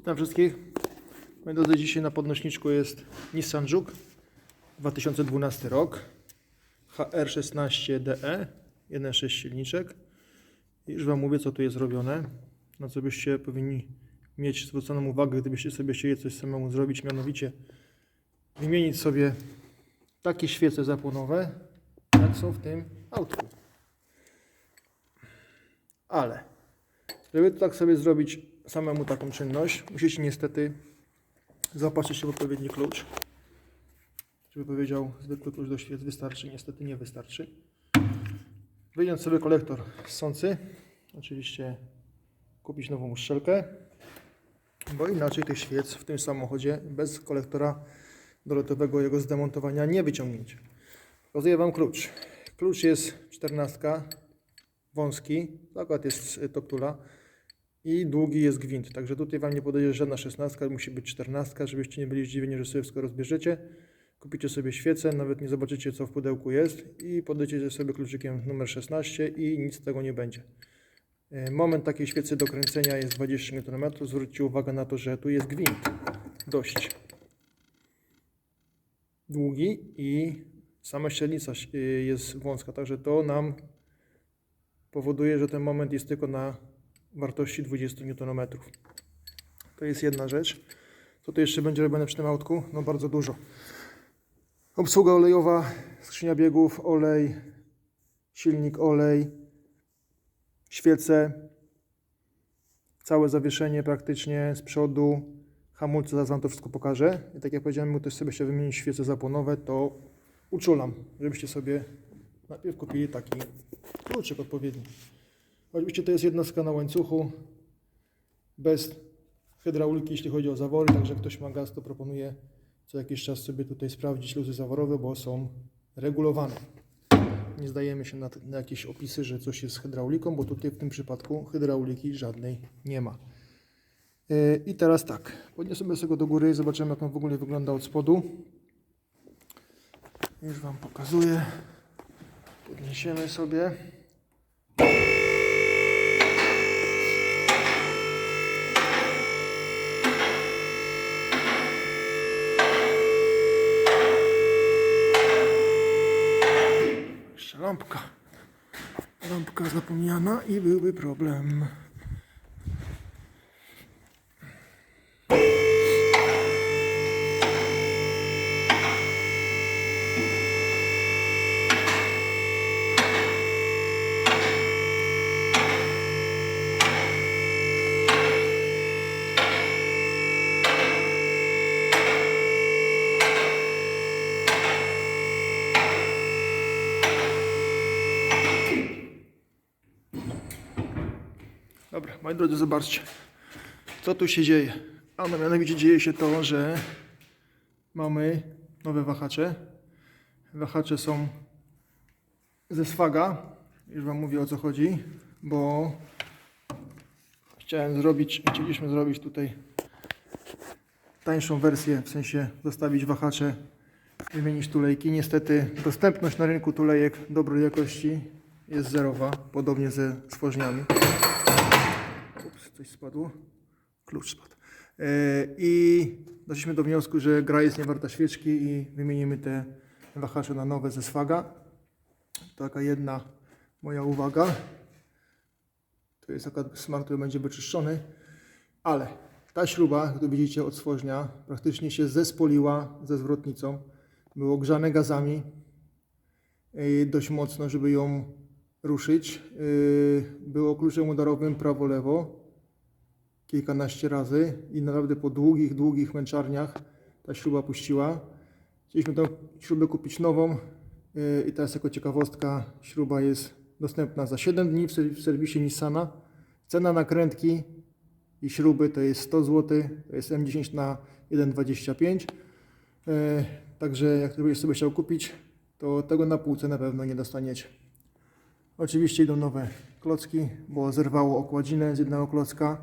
Witam wszystkich. Moi drodzy, dzisiaj na podnośniczku jest Nissan Juke 2012 rok HR16DE 1.6 silniczek. I już Wam mówię, co tu jest robione, na co byście powinni mieć zwróconą uwagę, gdybyście sobie chcieli coś samemu zrobić, mianowicie wymienić sobie takie świece zapłonowe, jak są w tym autku. Ale żeby tak sobie zrobić samemu taką czynność, musicie niestety zaopatrzyć się w odpowiedni klucz. Żeby powiedział, zwykły klucz do świec wystarczy, niestety nie wystarczy. Wyjąć sobie kolektor ssący, oczywiście kupić nową uszczelkę, bo inaczej tych świec w tym samochodzie bez kolektora dolotowego jego zdemontowania nie wyciągnięcie. Pokazuję Wam klucz. Klucz jest 14, wąski, akurat jest toptula i długi jest gwint, także tutaj Wam nie podejdzie żadna 16, musi być 14, żebyście nie byli zdziwieni, że sobie wszystko rozbierzecie. Kupicie sobie świecę, nawet nie zobaczycie co w pudełku jest i podejdziecie sobie kluczykiem numer 16 i nic z tego nie będzie. E, Moment takiej świecy do kręcenia jest 20 Nm. Zwróćcie uwagę na to, że tu jest gwint dość długi i sama średnica y, jest wąska, także to nam powoduje, że ten moment jest tylko na wartości 20 Nm. To jest jedna rzecz. Co tu jeszcze będzie robione przy tym autku? No bardzo dużo. Obsługa olejowa, skrzynia biegów, olej, silnik, olej, świece, całe zawieszenie praktycznie z przodu, hamulce, zaraz Wam to wszystko pokażę. I tak jak powiedziałem, jak ktoś sobie chciał wymienić świece zapłonowe, to uczulam, żebyście sobie najpierw kupili taki kluczyk odpowiedni. Oczywiście to jest jednostka na łańcuchu, bez hydrauliki, jeśli chodzi o zawory, także ktoś ma gaz, to proponuję co jakiś czas sobie tutaj sprawdzić luzy zaworowe, bo są regulowane. Nie zdajemy się na, na jakieś opisy, że coś jest z hydrauliką, bo tutaj w tym przypadku hydrauliki żadnej nie ma. Yy, I teraz tak, podniesiemy sobie go do góry i zobaczymy jak on w ogóle wygląda od spodu. Już Wam pokazuję. Podniesiemy sobie. Lampka. Lampka zapomniana i byłby problem. Dobra, moi drodzy, zobaczcie, co tu się dzieje. A no mianowicie dzieje się to, że mamy nowe wahacze. Wahacze są ze swaga. Już Wam mówię o co chodzi, bo chciałem zrobić, chcieliśmy zrobić tutaj tańszą wersję, w sensie zostawić wahacze, wymienić tulejki. Niestety dostępność na rynku tulejek dobrej jakości jest zerowa, podobnie ze stworzeniami. Ups, coś spadło. Klucz spadł. E, I doszliśmy do wniosku, że gra jest niewarta świeczki i wymienimy te wahacze na nowe ze swaga. Taka jedna moja uwaga. To jest akurat smart, który będzie wyczyszczony. Ale ta śruba, jak tu widzicie od stworznia, praktycznie się zespoliła ze zwrotnicą. Było grzane gazami e, dość mocno, żeby ją ruszyć. Yy, Było kluczem udarowym prawo-lewo kilkanaście razy i naprawdę po długich, długich męczarniach ta śruba puściła. Chcieliśmy tę śrubę kupić nową yy, i teraz jako ciekawostka śruba jest dostępna za 7 dni w serw- w serwisie Nissana. Cena nakrętki i śruby to jest 100 zł, to jest M10 na 1,25. Yy, Także jak ktoś sobie chciał kupić, to tego na półce na pewno nie dostaniecie. Oczywiście idą nowe klocki, bo zerwało okładzinę z jednego klocka.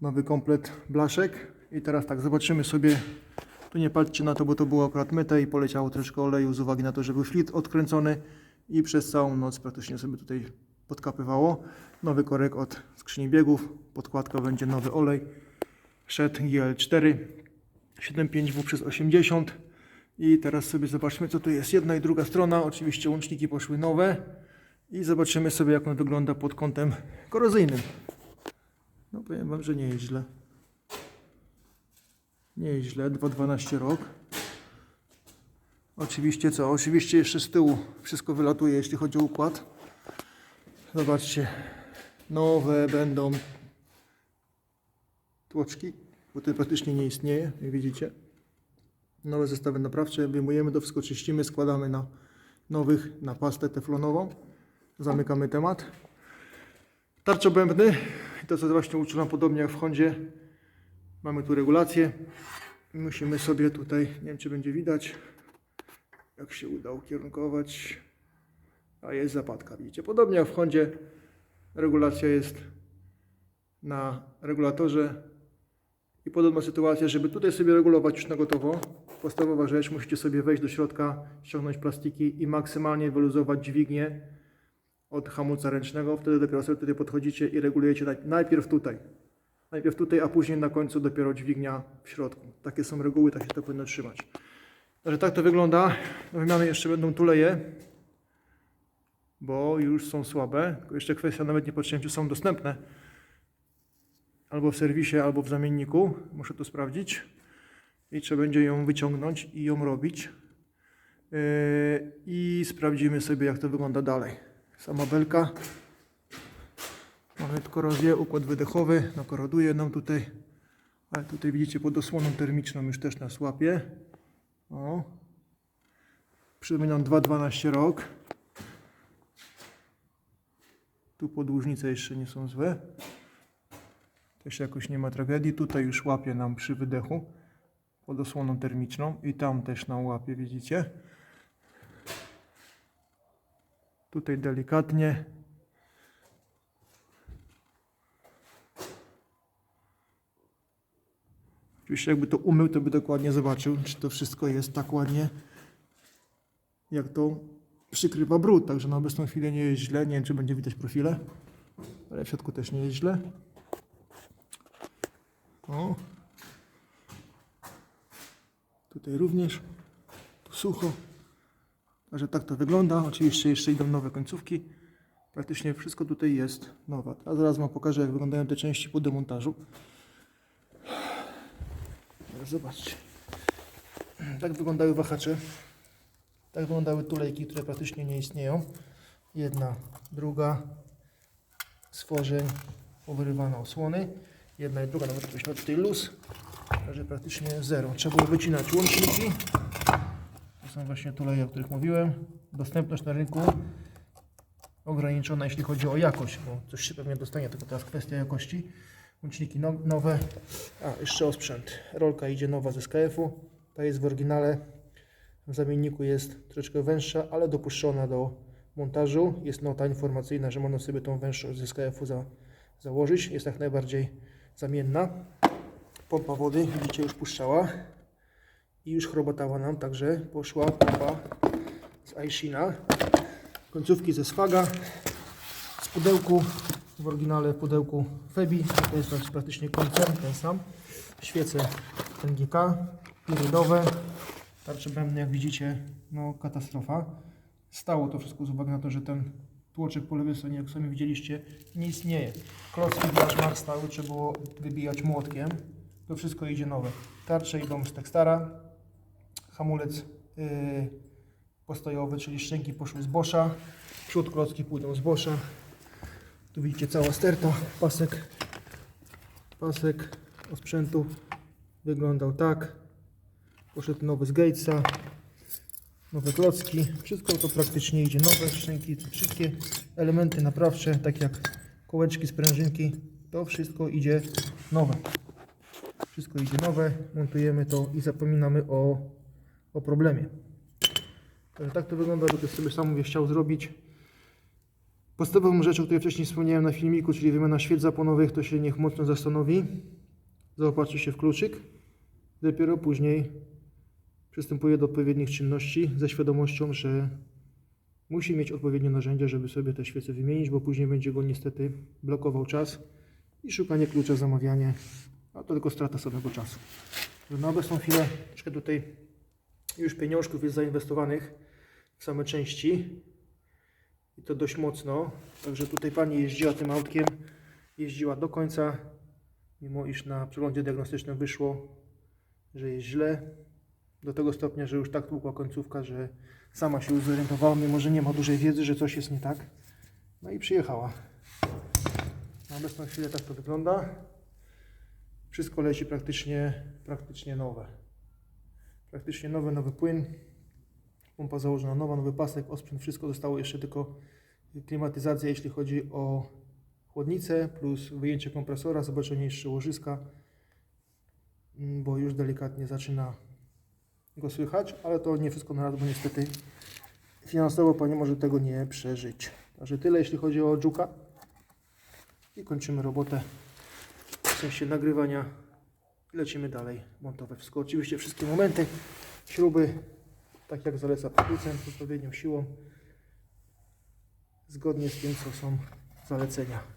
Nowy komplet blaszek. I teraz tak, zobaczymy sobie. Tu nie patrzcie na to, bo to było akurat myte i poleciało troszkę oleju z uwagi na to, że był flit odkręcony i przez całą noc praktycznie sobie tutaj podkapywało. Nowy korek od skrzyni biegów. Podkładka będzie nowy olej. Shed GL4 75W przez 80 i teraz sobie zobaczmy co tu jest. Jedna i druga strona, oczywiście łączniki poszły nowe i zobaczymy sobie jak on wygląda pod kątem korozyjnym. No powiem Wam, że nie jest źle. Nie jest źle, 2,12 rok. Oczywiście co? Oczywiście jeszcze z tyłu wszystko wylatuje, jeśli chodzi o układ. Zobaczcie, nowe będą tłoczki, bo to praktycznie nie istnieje, jak widzicie. Nowe zestawy naprawcze, wyjmujemy wszystko, czyścimy, składamy na nowych, na pastę teflonową. Zamykamy temat. Tarczobębny, to co właśnie uczulam podobnie jak w Hondzie. Mamy tu regulację. Musimy sobie tutaj, nie wiem czy będzie widać, jak się uda ukierunkować. A jest zapadka, widzicie. Podobnie jak w Hondzie, regulacja jest na regulatorze. I podobna sytuacja, żeby tutaj sobie regulować już na gotowo. Podstawowa rzecz, musicie sobie wejść do środka, ściągnąć plastiki i maksymalnie wyluzować dźwignię od hamulca ręcznego. Wtedy dopiero sobie tutaj podchodzicie i regulujecie naj- najpierw tutaj. Najpierw tutaj, a później na końcu dopiero dźwignia w środku. Takie są reguły, tak się to powinno trzymać. Także tak to wygląda. Do wymiany jeszcze będą tuleje, bo już są słabe. Jeszcze kwestia nawet nie patrzyłem, czy są dostępne. Albo w serwisie, albo w zamienniku. Muszę to sprawdzić. I trzeba będzie ją wyciągnąć i ją robić. Yy, I sprawdzimy sobie, jak to wygląda dalej. Sama belka. Mamy korozję, układ wydechowy, no koroduje nam tutaj, ale tutaj widzicie pod osłoną termiczną już też nas łapie. O. Przypominam 2,12 rok. Tu podłużnice jeszcze nie są złe. Też jakoś nie ma tragedii. Tutaj już łapie nam przy wydechu pod osłoną termiczną i tam też nam łapie, widzicie. Tutaj delikatnie. Oczywiście jakby to umył, to by dokładnie zobaczył, czy to wszystko jest tak ładnie, jak to przykrywa brud. Także na obecną chwilę nie jest źle. Nie wiem, czy będzie widać profile, ale w środku też nie jest źle. O. Tutaj również. Tu sucho. Także tak to wygląda. Oczywiście jeszcze idą nowe końcówki. Praktycznie wszystko tutaj jest nowe. A zaraz Wam pokażę, jak wyglądają te części po demontażu. Zobaczcie. Tak wyglądały wahacze. Tak wyglądały tulejki, które praktycznie nie istnieją. Jedna, druga, stworzeń, powyrywane osłony. Jedna i druga, nawet miał tutaj luz. Także praktycznie zero. Trzeba było wycinać łączniki. Są właśnie tuleje, o których mówiłem. Dostępność na rynku ograniczona, jeśli chodzi o jakość, bo coś się pewnie dostanie, tylko teraz kwestia jakości. Łączniki no, nowe. A, jeszcze osprzęt. Rolka idzie nowa z SKF-u. Ta jest w oryginale. W zamienniku jest troszeczkę węższa, ale dopuszczona do montażu. Jest nota informacyjna, że można sobie tą węższą z SKF-u za, założyć. Jest jak najbardziej zamienna. Pompa wody, widzicie, już puszczała. I już chrobotała nam, także poszła pompa z Aishina. Końcówki ze Swaga. Z pudełku, w oryginale w pudełku Febi. To jest praktycznie koncern, ten sam. Świece NGK, pirydowe. Tarcze bębny, jak widzicie, no katastrofa. Stało to wszystko z uwagi na to, że ten tłoczek po lewej stronie, jak sami widzieliście, nie istnieje. Klocki Blash Max stały, trzeba było wybijać młotkiem. To wszystko idzie nowe. Tarcze idą z Textara. Hamulec yy, postojowy, czyli szczęki poszły z Boscha. Przód klocki pójdą z Boscha. Tu widzicie cała sterta, pasek, pasek osprzętu wyglądał tak. Poszedł nowy z Gatesa, nowe klocki, wszystko to praktycznie idzie nowe, szczęki, wszystkie elementy naprawcze, tak jak kołeczki, sprężynki, to wszystko idzie nowe. Wszystko idzie nowe, montujemy to i zapominamy o, o problemie. Także tak to wygląda, to sobie sam chciał zrobić. Podstawową rzeczą, o której wcześniej wspomniałem na filmiku, czyli wymiana świec zaponowych, to się niech mocno zastanowi, zaopatrzy się w kluczyk, dopiero później przystępuje do odpowiednich czynności ze świadomością, że musi mieć odpowiednie narzędzia, żeby sobie te świece wymienić, bo później będzie go niestety blokował czas i szukanie klucza, zamawianie, A to tylko strata samego czasu. Na obecną chwilę troszkę tutaj już pieniążków jest zainwestowanych w same części i to dość mocno. Także tutaj pani jeździła tym autkiem, jeździła do końca, mimo iż na przeglądzie diagnostycznym wyszło, że jest źle. Do tego stopnia, że już tak tłukła końcówka, że sama się zorientowała, mimo że nie ma dużej wiedzy, że coś jest nie tak. No i przyjechała. Na obecną chwilę tak to wygląda. Wszystko leci praktycznie, praktycznie nowe. Praktycznie nowy, nowy płyn. Pompa założona nowa, nowy pasek, osprzęt, wszystko zostało jeszcze tylko klimatyzacja, jeśli chodzi o chłodnicę, plus wyjęcie kompresora, zobaczenie jeszcze łożyska, mm, bo już delikatnie zaczyna go słychać, ale to nie wszystko na raz, bo niestety finansowo Pani może tego nie przeżyć. Także tyle, jeśli chodzi o Dżuka. I kończymy robotę w sensie nagrywania. Lecimy dalej montować wszystko. Oczywiście wszystkie momenty, śruby, tak jak zaleca producent, z odpowiednią siłą, zgodnie z tym, co są zalecenia.